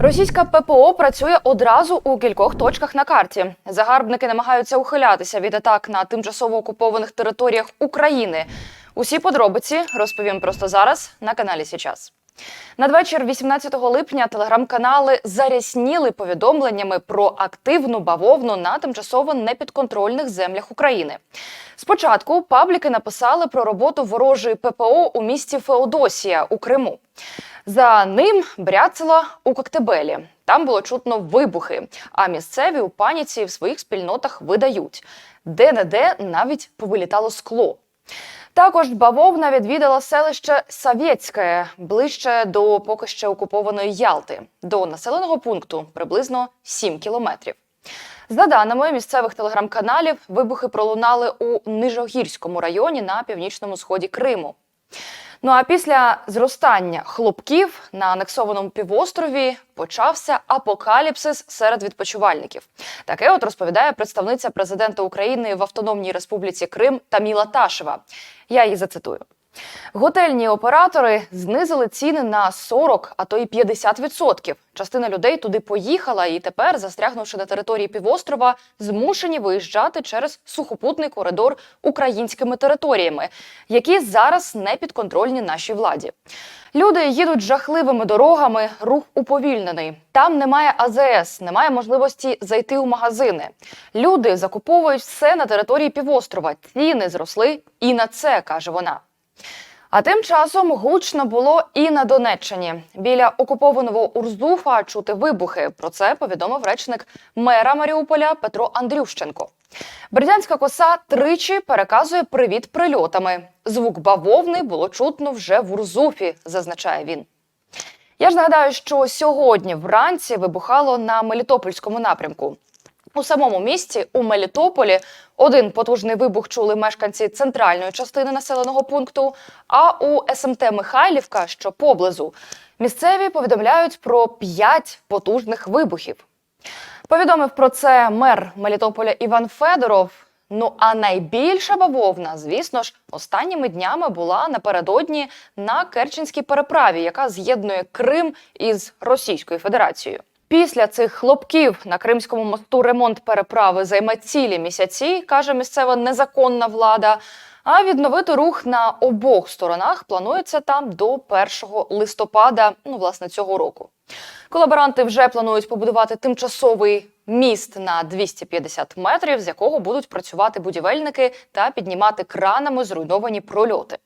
Російська ППО працює одразу у кількох точках на карті. Загарбники намагаються ухилятися від атак на тимчасово окупованих територіях України. Усі подробиці розповім просто зараз на каналі Січас. Надвечір 18 липня телеграм-канали зарясніли повідомленнями про активну бавовну на тимчасово непідконтрольних землях України. Спочатку пабліки написали про роботу ворожої ППО у місті Феодосія у Криму. За ним бряцало у Коктебелі. Там було чутно вибухи, а місцеві у паніці в своїх спільнотах видають. Де-не-де навіть повилітало скло. Також бавовна відвідала селище Савєцьке ближче до поки ще окупованої Ялти, до населеного пункту приблизно 7 кілометрів. За даними місцевих телеграм-каналів, вибухи пролунали у Нижогірському районі на північному сході Криму. Ну а після зростання хлопків на анексованому півострові почався апокаліпсис серед відпочивальників. Таке от розповідає представниця президента України в Автономній Республіці Крим Таміла Ташева. Я її зацитую. Готельні оператори знизили ціни на 40, а то й 50%. Частина людей туди поїхала і тепер, застрягнувши на території півострова, змушені виїжджати через сухопутний коридор українськими територіями, які зараз не підконтрольні нашій владі. Люди їдуть жахливими дорогами, рух уповільнений. Там немає АЗС, немає можливості зайти у магазини. Люди закуповують все на території півострова. Ціни зросли і на це каже вона. А тим часом гучно було і на Донеччині. Біля окупованого Урзуфа чути вибухи. Про це повідомив речник мера Маріуполя Петро Андрющенко. Бердянська коса тричі переказує привіт прильотами. Звук бавовни було чутно вже в Урзуфі, зазначає він. Я ж нагадаю, що сьогодні вранці вибухало на Мелітопольському напрямку. У самому місті у Мелітополі один потужний вибух чули мешканці центральної частини населеного пункту. А у СМТ Михайлівка, що поблизу, місцеві повідомляють про п'ять потужних вибухів. Повідомив про це мер Мелітополя Іван Федоров. Ну а найбільша бавовна, звісно ж, останніми днями була напередодні на Керченській переправі, яка з'єднує Крим із Російською Федерацією. Після цих хлопків на Кримському мосту ремонт переправи займе цілі місяці, каже місцева незаконна влада. А відновити рух на обох сторонах планується там до 1 листопада, ну власне цього року. Колаборанти вже планують побудувати тимчасовий міст на 250 метрів, з якого будуть працювати будівельники та піднімати кранами зруйновані прольоти.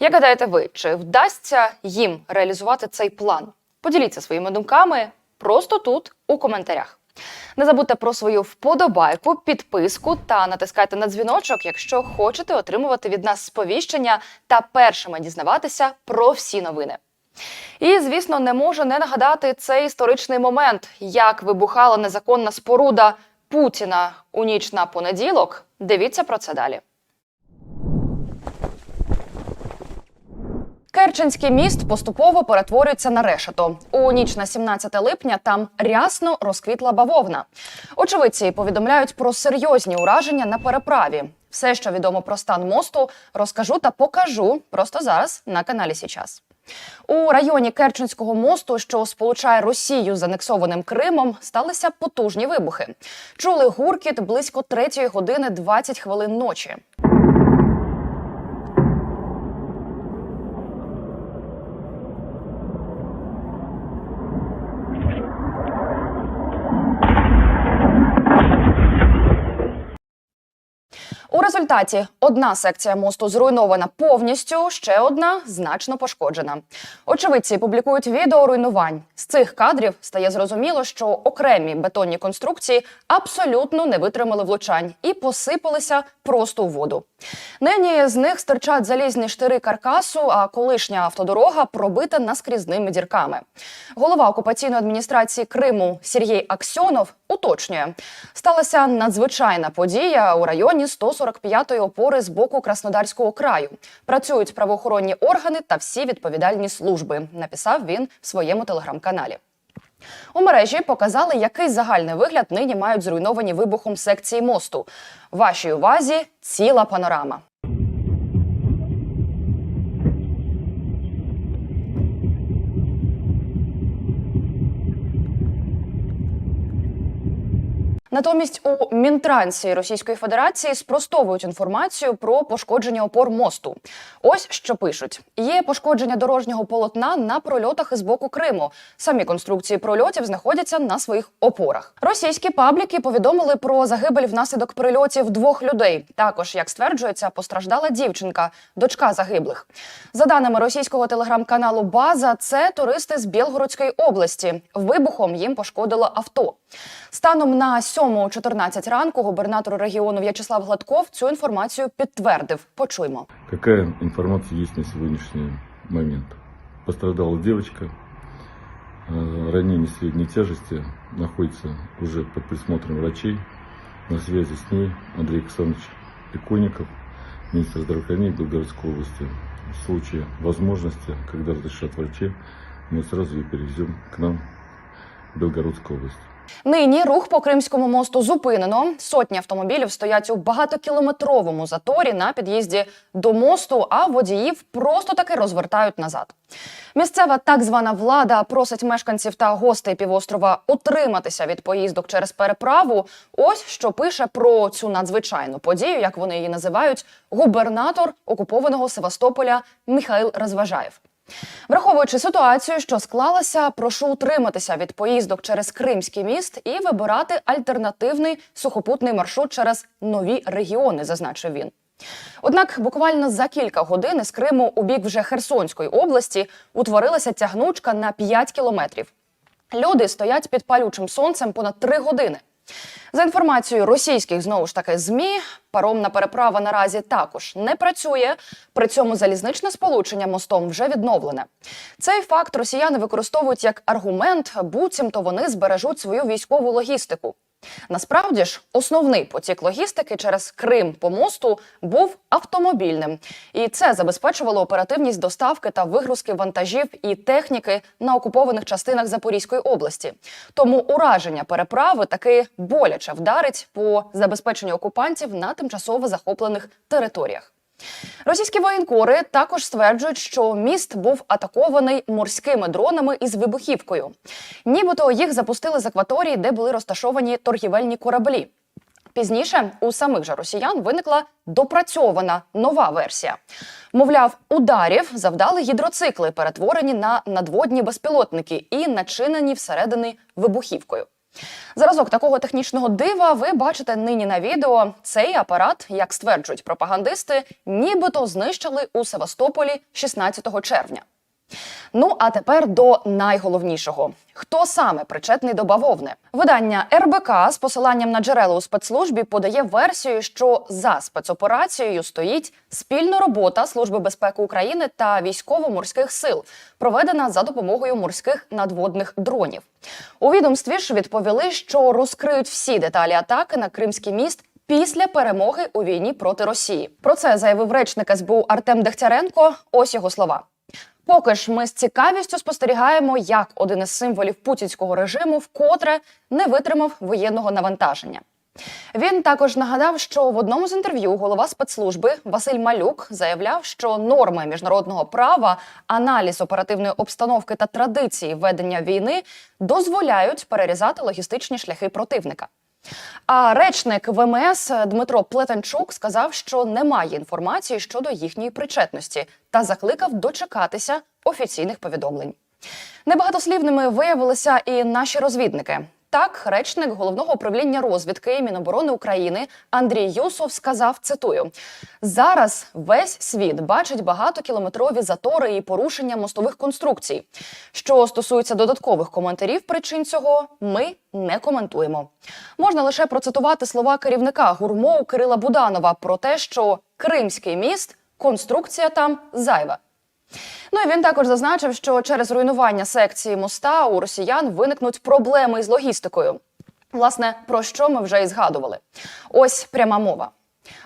Як гадаєте ви, чи вдасться їм реалізувати цей план? Поділіться своїми думками просто тут у коментарях. Не забудьте про свою вподобайку, підписку та натискайте на дзвіночок, якщо хочете отримувати від нас сповіщення та першими дізнаватися про всі новини. І, звісно, не можу не нагадати цей історичний момент, як вибухала незаконна споруда Путіна у ніч на понеділок. Дивіться про це далі. Керченський міст поступово перетворюється на решето. У ніч на 17 липня там рясно розквітла бавовна. Очевидці повідомляють про серйозні ураження на переправі. Все, що відомо про стан мосту, розкажу та покажу просто зараз на каналі Січас. У районі Керченського мосту, що сполучає Росію з анексованим Кримом, сталися потужні вибухи. Чули гуркіт близько 3 години 20 хвилин ночі. У результаті одна секція мосту зруйнована повністю, ще одна значно пошкоджена. Очевидці публікують відео руйнувань. З цих кадрів стає зрозуміло, що окремі бетонні конструкції абсолютно не витримали влучань і посипалися просто у воду. Нині з них стирчать залізні штири каркасу, а колишня автодорога пробита наскрізними дірками. Голова окупаційної адміністрації Криму Сергій Аксьонов уточнює, сталася надзвичайна подія у районі 145-ї опори з боку Краснодарського краю. Працюють правоохоронні органи та всі відповідальні служби. Написав він в своєму телеграм-каналі. У мережі показали, який загальний вигляд нині мають зруйновані вибухом секції мосту. Вашій увазі ціла панорама. Натомість у Мінтрансі Російської Федерації спростовують інформацію про пошкодження опор мосту. Ось що пишуть: є пошкодження дорожнього полотна на прольотах із боку Криму. Самі конструкції прольотів знаходяться на своїх опорах. Російські пабліки повідомили про загибель внаслідок прильотів двох людей. Також, як стверджується, постраждала дівчинка, дочка загиблих. За даними російського телеграм-каналу База, це туристи з Білгородської області. Вибухом їм пошкодило авто. Станом на 7.14 ранку губернатор регіону В'ячеслав Гладков цю інформацію підтвердив. Почуємо. Какая информация есть на сегодняшний момент? Пострадала девочка, э, ранение средней тяжести, находится уже под присмотром врачей. На связи с ней Андрей Александрович Иконников, министр здравоохранения Белгородской области. В случае возможности, когда разрешат врачи, мы сразу ее перевезем к нам в Белгородскую область. Нині рух по Кримському мосту зупинено. Сотні автомобілів стоять у багатокілометровому заторі на під'їзді до мосту, а водіїв просто таки розвертають назад. Місцева так звана влада просить мешканців та гостей півострова утриматися від поїздок через переправу. Ось що пише про цю надзвичайну подію, як вони її називають, губернатор окупованого Севастополя Михайл Розважаєв. Враховуючи ситуацію, що склалася, прошу утриматися від поїздок через Кримський міст і вибирати альтернативний сухопутний маршрут через нові регіони, зазначив він. Однак буквально за кілька годин із Криму у бік вже Херсонської області утворилася тягнучка на 5 кілометрів. Люди стоять під палючим сонцем понад три години. За інформацією російських знову ж таки змі, паромна переправа наразі також не працює. При цьому залізничне сполучення мостом вже відновлене. Цей факт росіяни використовують як аргумент, буцімто вони збережуть свою військову логістику. Насправді ж, основний потік логістики через Крим по мосту був автомобільним, і це забезпечувало оперативність доставки та вигрузки вантажів і техніки на окупованих частинах Запорізької області. Тому ураження переправи таки боляче вдарить по забезпеченню окупантів на тимчасово захоплених територіях. Російські воєнкори також стверджують, що міст був атакований морськими дронами із вибухівкою. Нібито їх запустили з акваторії, де були розташовані торгівельні кораблі. Пізніше у самих же росіян виникла допрацьована нова версія. Мовляв, ударів завдали гідроцикли, перетворені на надводні безпілотники і начинені всередини вибухівкою. Зразок такого технічного дива ви бачите нині на відео. Цей апарат, як стверджують пропагандисти, нібито знищили у Севастополі 16 червня. Ну а тепер до найголовнішого: хто саме причетний до бавовни? Видання РБК з посиланням на джерела у спецслужбі подає версію, що за спецоперацією стоїть спільна робота Служби безпеки України та військово-морських сил, проведена за допомогою морських надводних дронів. У відомстві ж відповіли, що розкриють всі деталі атаки на Кримський міст. Після перемоги у війні проти Росії про це заявив речник СБУ Артем Дегтяренко. Ось його слова. Поки ж ми з цікавістю спостерігаємо, як один із символів путінського режиму вкотре не витримав воєнного навантаження. Він також нагадав, що в одному з інтерв'ю голова спецслужби Василь Малюк заявляв, що норми міжнародного права, аналіз оперативної обстановки та традиції ведення війни дозволяють перерізати логістичні шляхи противника. А речник ВМС Дмитро Плетенчук сказав, що немає інформації щодо їхньої причетності та закликав дочекатися офіційних повідомлень. Небагатослівними виявилися і наші розвідники. Так, речник головного управління розвідки Міноборони України Андрій Юсов сказав: цитую: зараз весь світ бачить багатокілометрові затори і порушення мостових конструкцій. Що стосується додаткових коментарів причин цього, ми не коментуємо. Можна лише процитувати слова керівника гурмоу Кирила Буданова про те, що Кримський міст конструкція там зайва. Ну і він також зазначив, що через руйнування секції моста у росіян виникнуть проблеми із логістикою. Власне, про що ми вже і згадували. Ось пряма мова.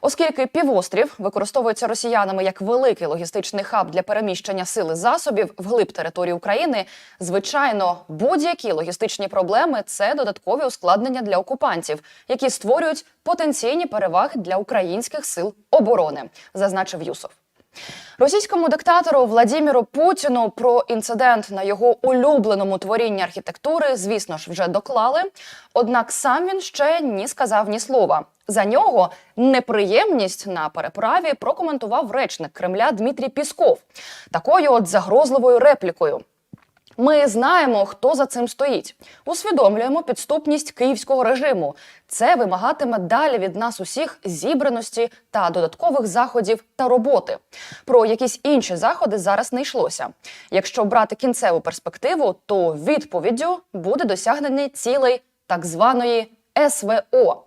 Оскільки півострів використовується росіянами як великий логістичний хаб для переміщення сили засобів вглиб території України, звичайно, будь-які логістичні проблеми це додаткові ускладнення для окупантів, які створюють потенційні переваги для українських сил оборони, зазначив Юсов. Російському диктатору Владіміру Путіну про інцидент на його улюбленому творінні архітектури, звісно ж, вже доклали. Однак сам він ще ні сказав ні слова. За нього неприємність на переправі прокоментував речник Кремля Дмитрій Пісков такою от загрозливою реплікою. Ми знаємо, хто за цим стоїть. Усвідомлюємо підступність київського режиму. Це вимагатиме далі від нас усіх зібраності та додаткових заходів та роботи. Про якісь інші заходи зараз не йшлося. Якщо брати кінцеву перспективу, то відповіддю буде досягнення цілей так званої СВО,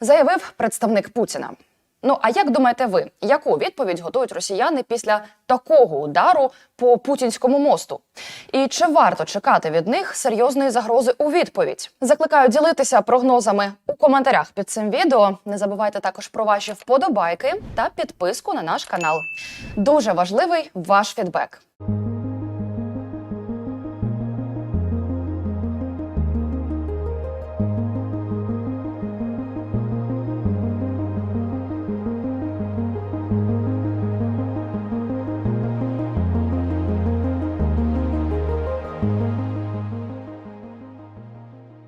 заявив представник Путіна. Ну а як думаєте ви, яку відповідь готують росіяни після такого удару по путінському мосту? І чи варто чекати від них серйозної загрози у відповідь? Закликаю ділитися прогнозами у коментарях під цим відео. Не забувайте також про ваші вподобайки та підписку на наш канал. Дуже важливий ваш фідбек.